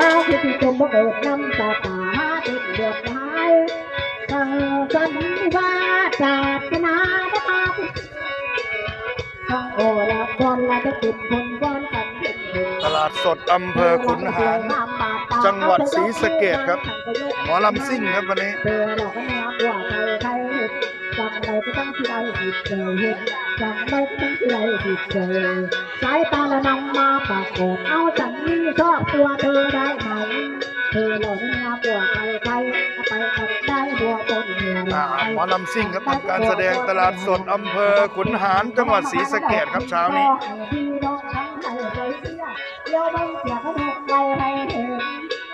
ลาวคือที่ชมบ่เกิดน้ำตาตามาติดเดือดร้ายทางสันนิวาสาสนาพระมาทางโอละครละจะติดคนก้อนกันเป็นตลาดสดอำเภอขุนหาร จังหวัดศรีสะเกษครับ หมอลำซิ่งครับวันนี้เจอเราก็ไม่รัวใครใครจำอะไรก็ต้องที่ใดผิดเจอเห็น จำอะไรก็ต้องที่ใดผิดเจอสายตาละนำมาปากโกเอาฉันนี่ชอบตัวเธอได้ไหม เธอเราไม่รับว่าใครใครเอาไปกับได้บัวบนเรืออ่าหมอลำซิ่งครับทำการแสดงตลาดสดอำเภอขุนหารจังหวัดศรีสะเกษครับเช้านี้พี่น้องทั้งไทยใจเสียเดี๋ยวไม่เสียก็ถูกใจให้เห็น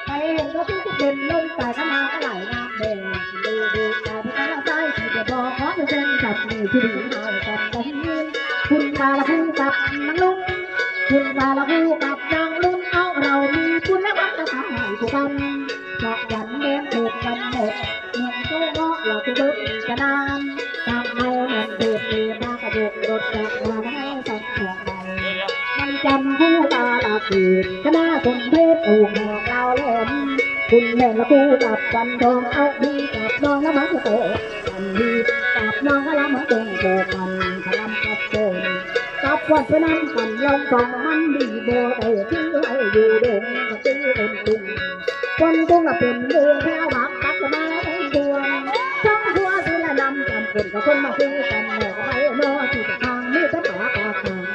ให้เห็นก็ทุกเป็นเล่นแต่ก็มาก็ไหลน้ำเด่นดูดูแต่ที่ข้างใต้ที่จะบอกขอจะเป็นกับนี่ที่ดีเอา กับกันคุณตาละคู่กับนางลุงคุณตาละคู่กับนางลุงเอาเรามีคุณและวัฒนธรรมให้ผู้กันจากวันเดินถูกกันหมดเงินโซ่เนาะเราจะเบิกจะนานทำไมมันเดือดเดือดมากระดูกรถจากมาให้สักเท่าไหร่มันจำผู้ตาลาคืนคณะสมเพศอูกหอกเราเล่นคุณแม่ละคู่กับกันทองเอาดีกับน้องละมังโตกันดีกับน้องละมังโตโตกัน วัดไปนั่งกันลองสองมันดีบ่ได้ที่ไว้อยู่ดงก็ตื้อเป็นตุงคนตุงก็เป็นเรืองแถวบักตักมาเป็นดวงช่องหัวสิละนำจำคนกับคนมาซื้อกันใน